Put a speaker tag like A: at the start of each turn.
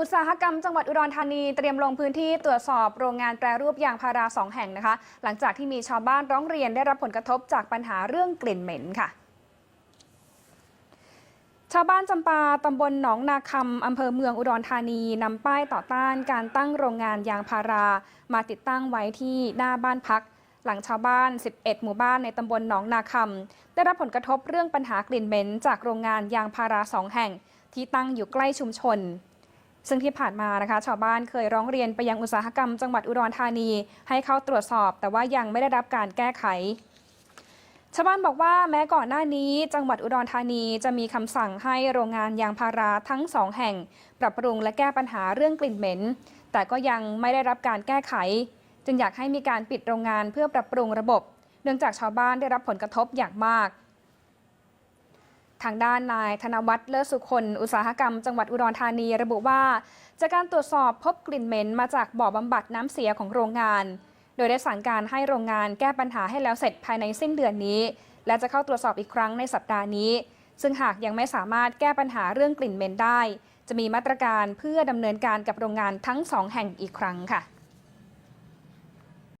A: อุตสาหกรรมจังหวัดอุดรธานีเตรียมลงพื้นที่ตรวจสอบโรงงานแปรรูปยางพาราสองแห่งนะคะ หลังจากที่มีชาวบ้านร้องเรียนได้รับผลกระทบจากปัญหาเรื่องกลิ่นเหม็นค่ะ ชาวบ้านจำปาตำบลหนองนาคำอำเภอเมืองอุดรธานีนำป้ายต่อต้านการตั้งโรงงานยางพารา มาติดตั้งไว้ที่หน้าบ้านพักหลังชาวบ้าน 11 หมู่บ้านในตำบลหนองนาคำได้รับผลกระทบเรื่องปัญหากลิ่นเหม็นจากโรงงานยางพาราสองแห่ง ที่ตั้งอยู่ใกล้ชุมชน ซึ่งที่ผ่านมานะคะ ชาวบ้านเคยร้องเรียนไปยังอุตสาหกรรมจังหวัดอุดรธานี ให้เข้าตรวจสอบ แต่ว่ายังไม่ได้รับการแก้ไขชาวบ้านบอกว่าแม้ก่อนหน้านี้ จังหวัดอุดรธานีจะมีคำสั่งให้โรงงานยางพาราทั้งสองแห่ง ปรับปรุงและแก้ปัญหาเรื่องกลิ่นเหม็น แต่ก็ยังไม่ได้รับการแก้ไข จึงอยากให้มีการปิดโรงงานเพื่อปรับปรุงระบบ เนื่องจากชาวบ้านได้รับผลกระทบอย่างมาก ทางด้านนายธนวัฒน์เลิศสุคนอุตสาหกรรมจังหวัดอุดรธานีระบุว่า จากการตรวจสอบพบกลิ่นเหม็นมาจากบ่อบำบัดน้ำเสียของโรงงาน โดยได้สั่งการให้โรงงานแก้ปัญหาให้แล้วเสร็จภายในสิ้นเดือนนี้ และจะเข้าตรวจสอบอีกครั้งในสัปดาห์นี้ ซึ่งหากยังไม่สามารถแก้ปัญหาเรื่องกลิ่นเหม็นได้ จะมีมาตรการเพื่อดำเนินการกับโรงงานทั้งสองแห่งอีกครั้งค่ะ